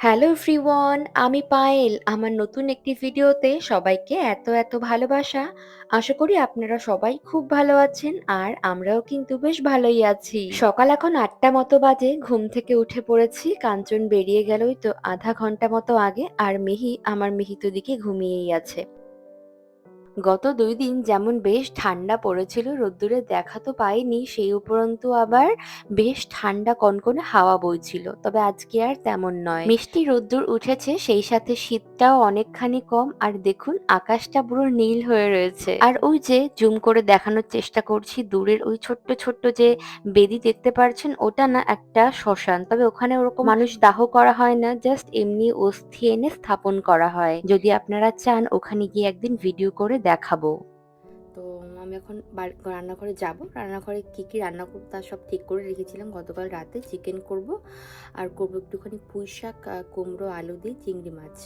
Hello everyone আমি পায়েল। আমার নতুন একটি ভিডিওতে সবাইকে এত এত ভালোবাসা। আশা করি আপনারা সবাই খুব ভালো আছেন আর আমরাও কিন্তু বেশ ভালোই আছি। সকাল এখন আটটা মতো বাজে। ঘুম থেকে উঠে পড়েছি। কাঞ্চন বেরিয়ে গেলই তো আধা ঘণ্টা মতো আগে। আর মেহি, আমার মিহিত দিকে ঘুমিয়েই আছে। গত দুই দিন যেমন বেশ ঠান্ডা পড়েছিল, রোদ্দুরে দেখা তো পাইনি, সেই উপরন্তু আবার বেশ ঠান্ডা কনকনে হাওয়া বইছিল। তবে আজকে আর তেমন নয়। মিষ্টি রোদ্দুর উঠেছে, সেই সাথে শীতটাও অনেকখানি কম, আর দেখুন আকাশটা পুরো নীল হয়ে রয়েছে। আর ওই যে জুম করে দেখানোর চেষ্টা করছি, দূরের ওই ছোট্ট ছোট্ট যে বেদি দেখতে পারছেন, ওটা না একটা শ্মশান। তবে ওখানে ওরকম মানুষ দাহ করা হয় না, জাস্ট এমনি অস্থি এনে স্থাপন করা হয়। যদি আপনারা চান, ওখানে গিয়ে একদিন ভিডিও করে দেখাবো। তো আমি এখন রান্নাঘরে যাব। রান্নাঘরে কি কি রান্না করব তা সব ঠিক করে রেখেছিলাম। গতকাল রাতে চিকেন করব আর করব একটুখানি পুঁই শাক কুমড়ো, আলু দিয়ে চিংড়ি মাছ।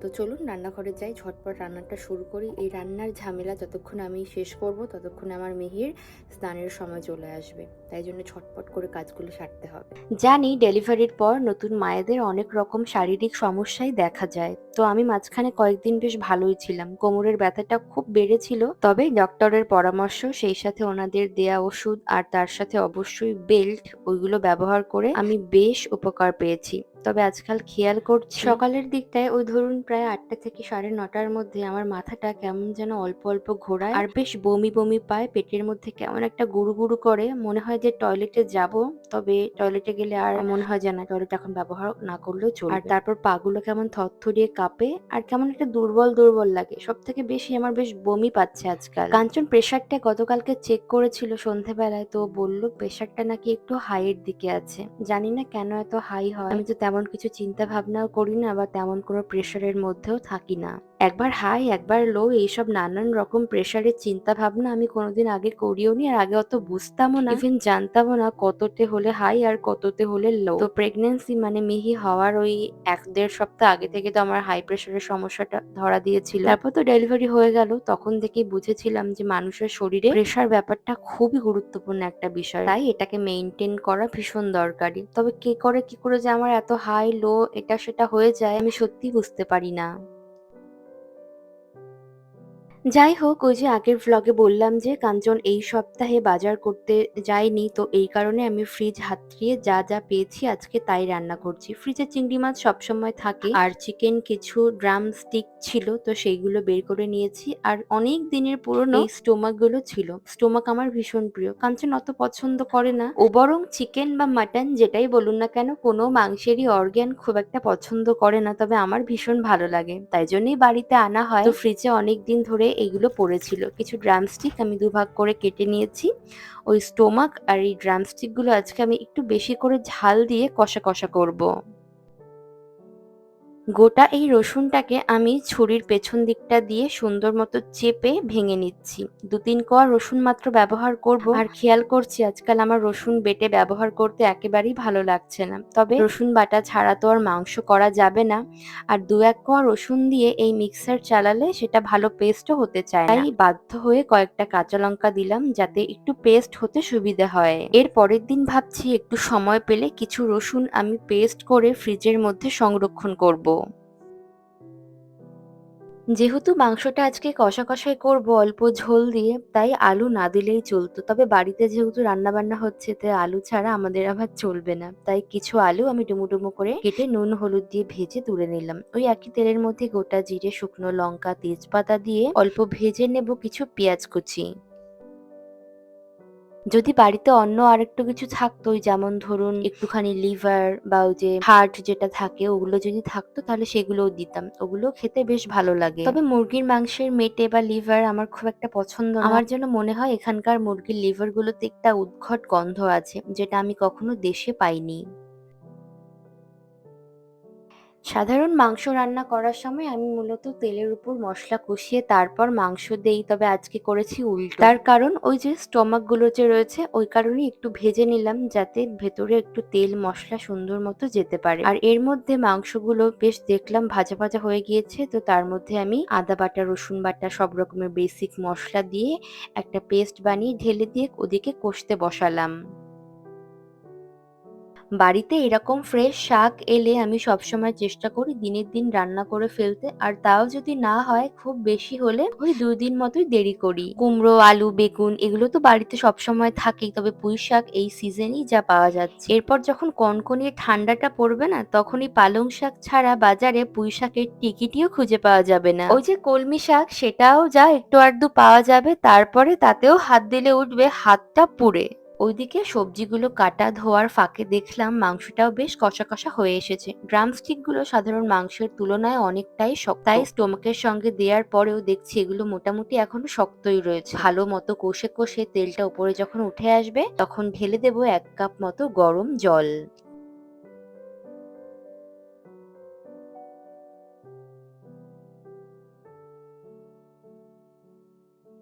তো চলুন রান্নাঘরে যাই, ঝটপট রান্নাটা শুরু করি। এই রান্নার ঝামেলা যতক্ষণ আমি শেষ করব, ততক্ষণ আমার মেহির স্নানের সময় চলে আসবে। তাই জন্য ছটপট করে কাজগুলো সারতে হবে। জানি ডেলিভারির পর নতুন মায়েদের অনেক রকম শারীরিক সমস্যাই দেখা যায়। তো আমি মাঝখানে কয়েকদিন বেশ ভালোই ছিলাম। কোমরের ব্যথাটা খুব বেড়েছিল, তবে ডক্টরের পরামর্শ, সেই সাথে ওনাদের দেয়া ওষুধ আর তার সাথে অবশ্যই বেল্ট, ওইগুলো ব্যবহার করে আমি বেশ উপকার পেয়েছি। তবে আজকাল খেয়াল করছি সকালের দিকটায় ওই ধরুন প্রায় আটটা থেকে সাড়ে নটার মধ্যে আমার মাথাটা কেমন যেন অল্প অল্প ঘোরায়। আর বেশ বমি বমি পায় পেটের মধ্যে কেমন একটা গুরু গুরু করে। মনে হয় যে টয়লেটে যাব তবে টয়লেটে গেলে আর মনে হয় যে না টয়লেট এখন ব্যবহার না করলেও চলবে। আর তারপর পাগুলো কেমন থরথরিয়ে কাঁপে আর কেমন একটা দুর্বল দুর্বল লাগে। সব থেকে বেশি আমার বেশ বমি পাচ্ছে আজকাল। কাঞ্চন প্রেশারটা গতকালকে চেক করেছিল সন্ধেবেলায় তো বলল প্রেশারটা নাকি একটু হাইয়ের দিকে আছে। জানি না কেন এত হাই হয়। আমি তো তেমন কিছু চিন্তা ভাবনাও করি না বা তেমন কোনো প্রেশারের মধ্যেও থাকি না। একবার হাই, একবার লো, এইসব নানান রকম প্রেশারের চিন্তা ভাবনা আমি কোনোদিন আগে করিও নি, আর আগে অত বুঝতামও না। ইভেন জানতামও না কততে হলে হাই আর কততে হলে লো। তো প্রেগনেন্সি মানে মিহি হওয়ার ওই এক দেড় সপ্তাহ আগে থেকে তো আমার হাই প্রেশারের সমস্যাটা ধরা দিয়েছিল। তারপর তো ডেলিভারি হয়ে গেল, তখন থেকেই বুঝেছিলাম যে মানুষের শরীরে প্রেশার ব্যাপারটা খুবই গুরুত্বপূর্ণ একটা বিষয়। তাই এটাকে মেনটেন করা ভীষণ দরকারি। তবে কে করে, কি করে যে আমার এত হাই লো এটা সেটা হয়ে যায়, আমি সত্যি বুঝতে পারি না। যাই হোক ওই যে আগের ভ্লগে বললাম যে, কাঞ্চন এই সপ্তাহে বাজার করতে যায়নি, তো এই কারণে আমি ফ্রিজ হাতড়িয়ে যা যা পেয়েছি আজকে তাই রান্না করছি। ফ্রিজে চিংড়ি মাছ সবসময় থাকে আর চিকেন কিছু ড্রাম স্টিক ছিল, তো সেইগুলো বের করে নিয়েছি। আর অনেক দিনের পুরনো স্টোমাকগুলো ছিল। স্টোমাক আমার ভীষণ প্রিয়। কাঞ্চন অত পছন্দ করে না। ও বরং চিকেন বা মাটন যেটাই বলুন না কেন, কোনো মাংসেরই অর্গ্যান খুব একটা পছন্দ করে না, তবে আমার ভীষণ ভালো লাগে। তাই জন্যই বাড়িতে আনা হয়। তো ফ্রিজে অনেক দিন ধরে এইগুলো পড়েছিল কিছু ড্রামস্টিক আমি দুভাগ করে কেটে নিয়েছি ওই স্টোমাক আর এই ড্রামস্টিকগুলো আজকে আমি একটু বেশি করে ঝাল দিয়ে কষা কষা করব। গোটা এই রসুনটাকে আমি ছুরির পেছন দিকটা দিয়ে সুন্দর মতো চেপে ভেঙে নিচ্ছি। দু তিন কোয়া রসুন মাত্র ব্যবহার করব। আর খেয়াল করছি আজকাল আমার রসুন বেটে ব্যবহার করতে একেবারেই ভালো লাগছে না। তবে রসুন বাটা ছাড়া তো আর মাংস করা যাবে না। আর দু এক কোয়া রসুন দিয়ে এই মিক্সার চালালে সেটা ভালো পেস্টও হতে চায় তাই বাধ্য হয়ে কয়েকটা কাঁচা লঙ্কা দিলাম যাতে একটু পেস্ট হতে সুবিধা হয়। এর পরের দিন ভাবছি একটু সময় পেলে কিছু রসুন আমি পেস্ট করে ফ্রিজের মধ্যে সংরক্ষণ করব। যেহেতু মাংসটা আজকে কষা কষাই করব, অল্প ঝোল দিয়ে, তাই আলু না দিলেই চলতো। তবে বাড়িতে যেহেতু রান্না বান্না হচ্ছে, তাই আলু ছাড়া আমাদের আবার চলবে না। তাই কিছু আলু আমি ডুমো করে কেটে নুন, হলুদ দিয়ে ভেজে তুলে নিলাম। ওই একই তেলের মধ্যে গোটা জিরে, শুকনো লঙ্কা, তেজপাতা দিয়ে অল্প ভেজে নেব কিছু পেঁয়াজ কুচি। যদি বাড়িতে অন্য আরেকটু কিছু থাকতো যেমন ধরুন একটুখানি লিভার বা ওই যে হার্ট যেটা থাকে, ওগুলো যদি থাকতো তাহলে সেগুলোও দিতাম। ওগুলো খেতে বেশ ভালো লাগে। তবে মুরগির মাংসের মেটে বা লিভার আমার খুব একটা পছন্দ আমার যেন মনে হয় এখানকার মুরগির লিভার গুলোতে একটা উদ্ঘট গন্ধ আছে, যেটা আমি কখনো দেশে পাইনি। সাধারণ মাংস রান্না করার সময় আমি মূলত তেলের উপর মশলা কষিয়ে তারপর মাংস দেই, তবে আজকে করেছি উল্টো। তার কারণ ওই যে স্টমাকগুলো যে রয়েছে, ওই কারণেই একটু ভেজে নিলাম যাতে ভেতরে একটু তেল মশলা সুন্দর মতো যেতে পারে। আর এর মধ্যে মাংসগুলো বেশ দেখলাম ভাজা ভাজা হয়ে গিয়েছে, তো তার মধ্যে আমি আদা বাটা, রসুন বাটা সব রকমের বেসিক মশলা দিয়ে একটা পেস্ট বানিয়ে ঢেলে দিয়ে ওদিকে কষতে বসালাম। বাড়িতে এরকম ফ্রেশ শাক এলে আমি সবসময় চেষ্টা করি দিনের দিন রান্না করে ফেলতে। আর তাও যদি না হয়, খুব বেশি হলে ওই দুই দিন মতোই দেরি করি। কুমড়ো, আলু, বেগুন এগুলো তো বাড়িতে সবসময় থাকেই, তবে পুঁই শাক এই সিজনেই যা পাওয়া যাচ্ছে। এরপর যখন কনকনিয়ে ঠান্ডাটা পড়বে না, তখনই পালং শাক ছাড়া বাজারে পুঁই শাকের টিকিটিও খুঁজে পাওয়া যাবে না। ওই যে কলমি শাক, সেটাও যা একটু আধটু পাওয়া যাবে, তারপরে তাতেও হাত দিলে উঠবে হাতটা পুড়ে। ওইদিকে সবজিগুলো কাটা ধোয়ার ফাঁকে দেখলাম মাংসটাও বেশ কষা কষা হয়ে এসেছে। ড্রামস্টিকগুলো সাধারণ মাংসের তুলনায় অনেকটাই শক্ত। তাই স্টোমাকের সঙ্গে দেওয়ার পরেও দেখছি এগুলো মোটামুটি এখন শক্তই রয়েছে। ভালো মতো কষে কষে তেলটা উপরে যখন উঠে আসবে, তখন ঢেলে দেব এক কাপ মতো গরম জল।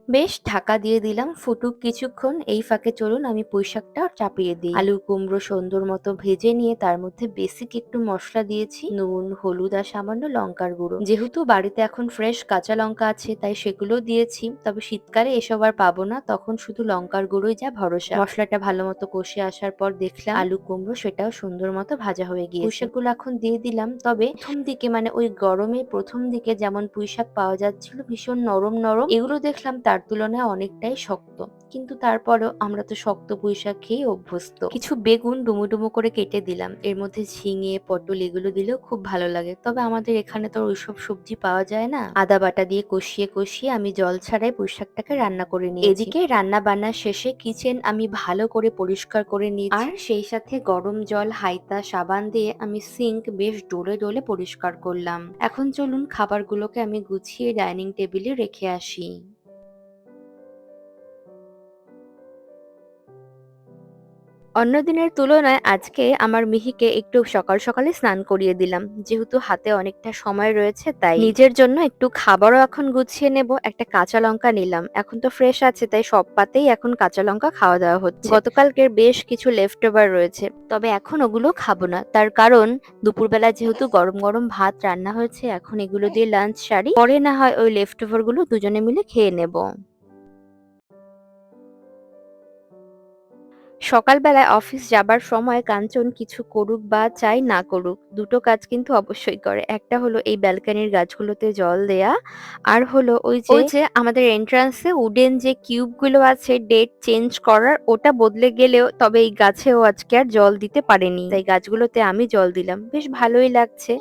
বেশ ঢাকা দিয়ে দিলাম, ফুটুক কিছুক্ষণ, এই ফাঁকে চলুন আমি পুঁইশাকটা চাপিয়ে দিই। আলু, কুমড়ো, সুন্দর মতো ভেজে নিয়ে তার মধ্যে বেসিক একটু মশলা দিয়েছি, নুন, হলুদ আর সামান্য লঙ্কার গুঁড়ো। যেহেতু বাড়িতে এখন ফ্রেশ কাঁচা লঙ্কা আছে, তাই সেগুলো দিয়েছি, তবে শীতকালে এসব আর পাবো না, তখন শুধু লঙ্কার গুঁড়োই যা ভরসা। মশলাটা ভালো মতো কষে আসার পর দেখলাম আলু, কুমড়ো সেটাও সুন্দর মতো ভাজা হয়ে গিয়েছে। পুঁইশাকগুলো এখন দিয়ে দিলাম, তবে প্রথম দিকে মানে ওই গরমে প্রথম দিকে যেমন পুঁইশাক পাওয়া যাচ্ছিল ভীষণ নরম নরম, এগুলো দেখলাম তার তুলনায় অনেকটাই শক্ত। কিন্তু তারপরেও আমরা তো শক্ত পুঁইশাক খেয়ে অভ্যস্ত। কিছু বেগুন ডুমো ডুমো করে কেটে দিলাম। এর মধ্যে ঝিঙে, পটল এগুলো দিলেও খুব ভালো লাগে। তবে আমাদের এখানে তো ওইসব সবজি পাওয়া যায় না। আদা বাটা দিয়ে কষিয়ে কষিয়ে আমি জল ছাড়াই পুঁইশাকটাকে রান্না করে নিই এদিকে রান্না বান্না শেষে কিচেন আমি ভালো করে পরিষ্কার করে নিই আর সেই সাথে গরম জল, হাইতা, সাবান দিয়ে আমি সিঙ্ক বেশ ডোলে ডোলে পরিষ্কার করলাম। এখন চলুন খাবারগুলোকে আমি গুছিয়ে ডাইনিং টেবিলে রেখে আসি। অন্য দিনের তুলনায় আজকে আমার মিহিকে একটু সকাল সকালে স্নান করিয়ে দিলাম। যেহেতু হাতে অনেকটা সময় রয়েছে তাই নিজের জন্য একটু খাবারও এখন গুছিয়ে নেব একটা কাঁচা লঙ্কা নিলাম। এখন তো ফ্রেশ আছে তাই সব পাতেই এখন কাঁচা লঙ্কা খাওয়া দাওয়া হচ্ছে। গতকালকের বেশ কিছু লেফট ওভার রয়েছে তবে এখন ওগুলো খাব না। তার কারণ দুপুরবেলা যেহেতু গরম গরম ভাত রান্না হয়েছে এখন এগুলো দিয়ে লাঞ্চ সারি পরে না হয় ওই লেফট ওভারগুলো দুজনে মিলে খেয়ে নেব। সকালবেলায় অফিস যাবার সময় কাঞ্চন কিছু করুক বা চাই না করুক দুটো কাজ কিন্তু অবশ্যই করে। একটা হলো এই ব্যালকানির গাছগুলোতে জল দেয়া আর হলো ওই যে ওই যে আমাদের এন্ট্রান্সে উডেন যে কিউবগুলো আছে ডেট চেঞ্জ করার ওটা বদলে গেলেও তবে এই গাছেও আজকে আর জল দিতে পারেনি। তাই গাছগুলোতে আমি জল দিলাম। বেশ ভালোই লাগছে।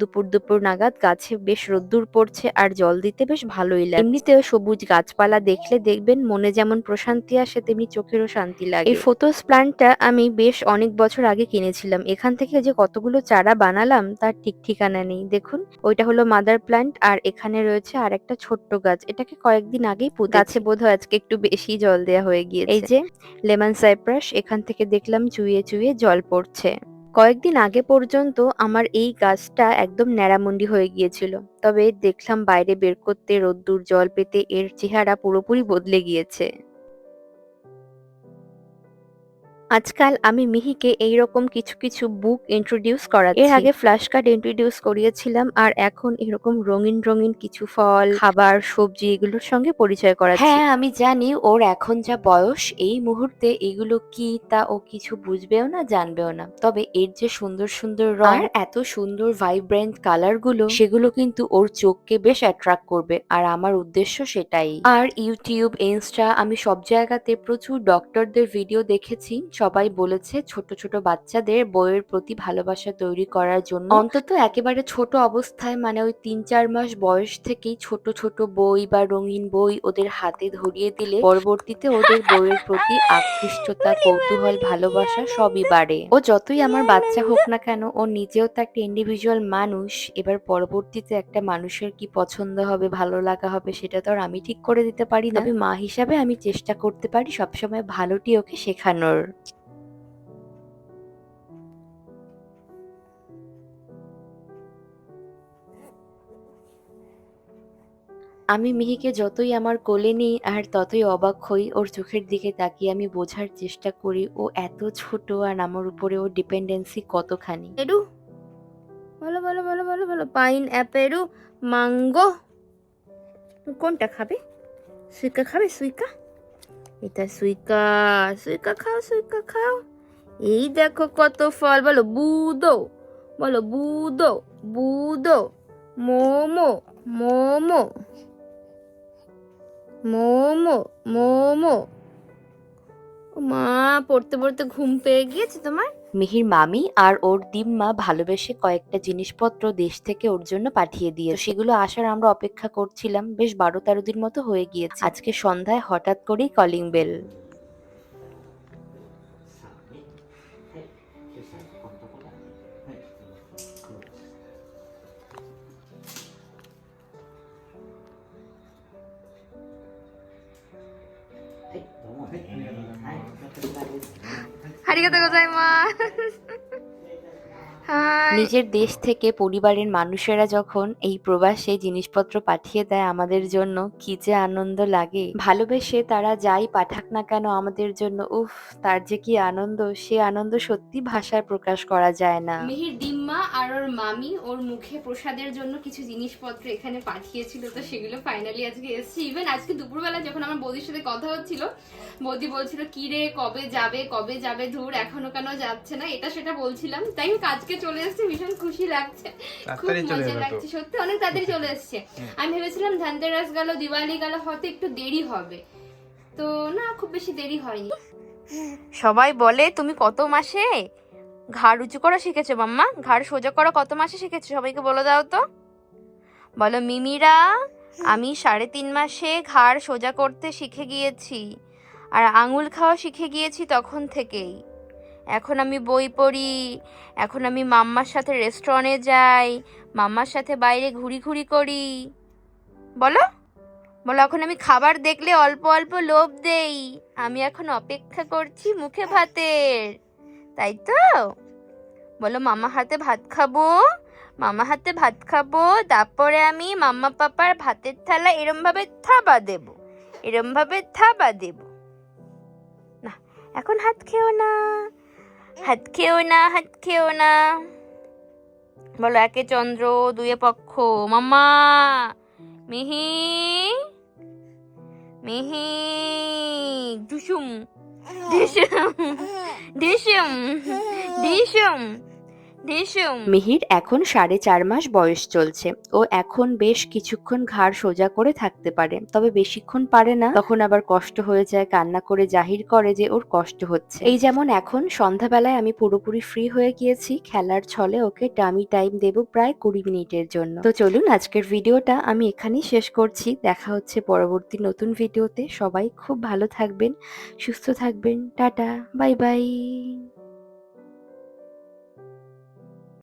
দুপুর দুপুর নাগাদ গাছে বেশ রোদ্দুর পড়ছে আর জল দিতে বেশ ভালোই লাগে এমনিতেও সবুজ গাছপালা দেখলে দেখবেন মনে যেমন প্রশান্তি আসে তেমনি চোখেরও শান্তি লাগে। এই ফোটোস প্ল্যান্টটা আমি বেশ অনেক বছর আগে কিনেছিলাম। এখান থেকে যে কতগুলো চারা বানালাম তার ঠিক ঠিকানা নেই। দেখুন ওইটা হলো মাদার প্ল্যান্ট আর এখানে রয়েছে আর একটা ছোট্ট গাছ। এটাকে কয়েকদিন আগেই পুঁতে গাছে বোধহয় আজকে একটু বেশি জল দেওয়া হয়ে গিয়েছে। এই যে লেমন সাইপ্রাস এখান থেকে দেখলাম চুইয়ে চুইয়ে জল পড়ছে। কয়েকদিন আগে পর্যন্ত আমার এই গাছটা একদম ন্যাড়ামুন্ডি হয়ে গিয়েছিল। তবে দেখলাম বাইরে বের করতে রোদ্দুর জল পেতে এর চেহারা পুরোপুরি বদলে গিয়েছে। আজকাল আমি মিহিকে এইরকম কিছু কিছু বুক ইন্ট্রোডিউস করা এর আগে ফ্ল্যাশ কার্ড ইন্ট্রোডিউস করিয়েছিলাম আর এখন এরকম রঙিন রঙিন কিছু ফল খাবার সবজি এগুলোর সঙ্গে পরিচয় করা হ্যাঁ আমি জানি ওর এখন যা বয়স এই মুহূর্তে এগুলো কি তা ও কিছু বুঝবেও না জানবেও না। তবে এর যে সুন্দর সুন্দর রং আর এত সুন্দর ভাইব্রেন্ট কালারগুলো সেগুলো কিন্তু ওর চোখকে বেশ অ্যাট্রাক্ট করবে আর আমার উদ্দেশ্য সেটাই। আর ইউটিউব ইনস্টা আমি সব জায়গাতে প্রচুর ডক্টরদের ভিডিও দেখেছি সবাই বলেছে ছোট ছোট বাচ্চাদের বইয়ের প্রতি ভালোবাসা তৈরি করার জন্য। অন্তত একেবারে ছোট অবস্থায় মানে ওই তিন, চার মাস বয়স থেকেই ছোট ছোট বই বা রঙিন বই ওদের হাতে ধরিয়ে দিলে পরবর্তীতে ওদের বইয়ের প্রতি আকৃষ্টতা, কৌতূহল, ভালোবাসা সবই বাড়ে। ও যতই আমার বাচ্চা হোক না কেন, ও নিজেও তো একটা ইন্ডিভিজুয়াল মানুষ। এবার পরবর্তীতে একটা মানুষের কি পছন্দ হবে, ভালো লাগা হবে সেটা তো আর আমি ঠিক করে দিতে পারি না। তবে মা হিসাবে আমি চেষ্টা করতে পারি সবসময় ভালোটি ওকে শেখানোর। আমি মিহিকে যতই আমার কোলে নিই আর ততই অবাক হই, ওর চোখের দিকে তাকিয়ে আমি বোঝার চেষ্টা করি, ও এত ছোট আর আমার উপরে ওর ডিপেন্ডেন্সি কতখানি। এরু বলো বলো বলো বলো বলো পাইন অ্যাপেরু মাঙ্গো কোনটা খাবে? সুইকা খাবে? সুইকা? এটা সুইকা সুইকা খাও সুইকা খাও। এই দেখো কত ফল, বলো, বুদো বলো, বুদো বুদো, মোমো মোমো। মোমো মোমো। মা পড়তে পড়তে ঘুম পেয়ে গিয়েছে তোমার? মিহির মামি আর ওর দিম্মা ভালোবেসে কয়েকটা জিনিসপত্র দেশ থেকে ওর জন্য পাঠিয়ে দিয়ে সেগুলো আসার আমরা অপেক্ষা করছিলাম। বেশ বারো তেরো দিন মতো হয়ে গিয়েছে। আজকে সন্ধ্যায় হঠাৎ করেই কলিং বেল নিজের দেশ থেকে পরিবারের মানুষেরা যখন এই প্রবাসে জিনিসপত্র পাঠিয়ে দেয় আমাদের জন্য কি যে আনন্দ লাগে। ভালোবেসে তারা যাই পাঠাক না কেন আমাদের জন্য উফ তার যে কি আনন্দ সে আনন্দ সত্যি ভাষায় প্রকাশ করা যায় না। মিহির ডিম্মা আর ওর মামি ওর মুখে প্রসাদের জন্য কিছু জিনিসপত্র এখানে পাঠিয়েছিল তো সেগুলো ফাইনালি আজকে এসেছে। ইভেন আজকে দুপুরবেলা যখন আমার বৌদির সাথে কথা হচ্ছিল বৌদি বলছিল কি রে কবে যাবে কবে যাবে? ধুর এখনও কেন যাচ্ছে না? এটা সেটা বলছিলাম। তাই হোক আজকে চলে এসেছে ভীষণ খুশি লাগছে। খুব মজা লাগছে সত্যি অনেক তাড়াতাড়ি চলে এসেছে। আমি ভেবেছিলাম ধনতেরাস গেল দিওয়ালি গেল হয়তো একটু দেরি হবে। তো না খুব বেশি দেরি হয়নি। সবাই বলে তুমি কত মাসে ঘাড় উঁচু করা শিখেছো, মাম্মা? ঘাড় সোজা করা কত মাসে শিখেছো? সবাইকে বলে দাও তো। বলো, মিমিরা, আমি সাড়ে তিন মাসে ঘাড় সোজা করতে শিখে গিয়েছি আর আঙুল খাওয়া শিখে গিয়েছি তখন থেকেই। এখন আমি বই পড়ি, এখন আমি মাম্মার সাথে রেস্টুরেন্টে যাই, মাম্মার সাথে বাইরে ঘুরি ঘুরি করি। বলো বলো, এখন আমি খাবার দেখলে অল্প অল্প লোভ দেই। আমি এখন অপেক্ষা করছি মুখে ভাতের। তাই তো? বলো, মামা হাতে ভাত খাব? মামা হাতে ভাত খাব, তারপরে আমি মাম্মা পাপার ভাতের থালা এরম ভাবে থাবা দেব এরম ভাবে থাবা দেব। না, এখন হাত খেও না, হাত খেও না, হাত খেও না। বলো, একে চন্দ্র, দুয়ে পক্ষ, মাম্মা, মিহি মিহি 내시움 내시움 내시움 মিহির এখন সাড়ে চার মাস বয়স চলছে। ও এখন বেশ কিছুক্ষণ ঘাড় সোজা করে থাকতে পারে। তবে বেশিক্ষণ পারে না। তখন আবার কষ্ট হয়ে যায়, কান্না করে জাহির করে যে ওর কষ্ট হচ্ছে। এই যেমন এখন সন্ধ্যাবেলায় আমি পুরোপুরি ফ্রি হয়ে গিয়েছি। খেলার ছলে ওকে ডামি টাইম দেব প্রায় কুড়ি মিনিটের জন্য। তো চলুন আজকের ভিডিওটা আমি এখানেই শেষ করছি। দেখা হচ্ছে পরবর্তী নতুন ভিডিওতে। সবাই খুব ভালো থাকবেন, সুস্থ থাকবেন। Tata, bye bye.